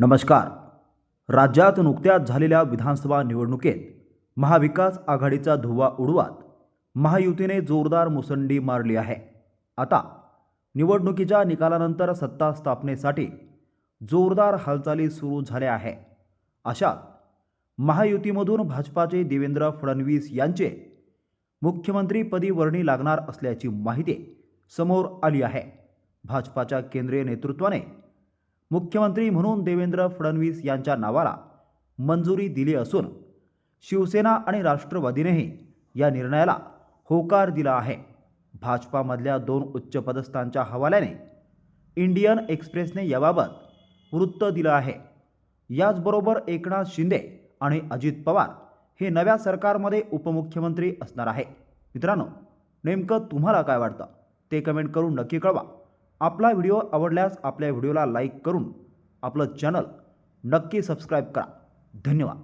नमस्कार. राज्यात नुकत्याच झालेल्या विधानसभा निवडणुकीत महाविकास आघाडीचा धुव्वा उडवत महायुतीने जोरदार मुसंडी मारली आहे. आता निवडणुकीच्या निकालानंतर सत्ता स्थापनेसाठी जोरदार हालचाली सुरू झाल्या आहे. अशात महायुतीमधून भाजपाचे देवेंद्र फडणवीस यांचे मुख्यमंत्रीपदी वर्णी लागणार असल्याची माहिती समोर आली आहे. भाजपाच्या केंद्रीय नेतृत्वाने मुख्यमंत्री म्हणून देवेंद्र फडणवीस यांच्या नावाला मंजुरी दिली असून शिवसेना आणि राष्ट्रवादीनेही या निर्णयाला होकार दिला आहे. भाजपामधल्या दोन उच्चपदस्थांच्या हवाल्याने इंडियन एक्सप्रेसने याबाबत वृत्त दिलं आहे. याचबरोबर एकनाथ शिंदे आणि अजित पवार हे नव्या सरकारमध्ये उपमुख्यमंत्री असणार आहे. मित्रांनो नेमकं तुम्हाला काय वाटतं? ते कमेंट करून नक्की कळवा. आपला व्हिडिओ आवडल्यास आपल्या व्हिडिओला लाईक करून आपलं चॅनल नक्की सबस्क्राईब करा. धन्यवाद.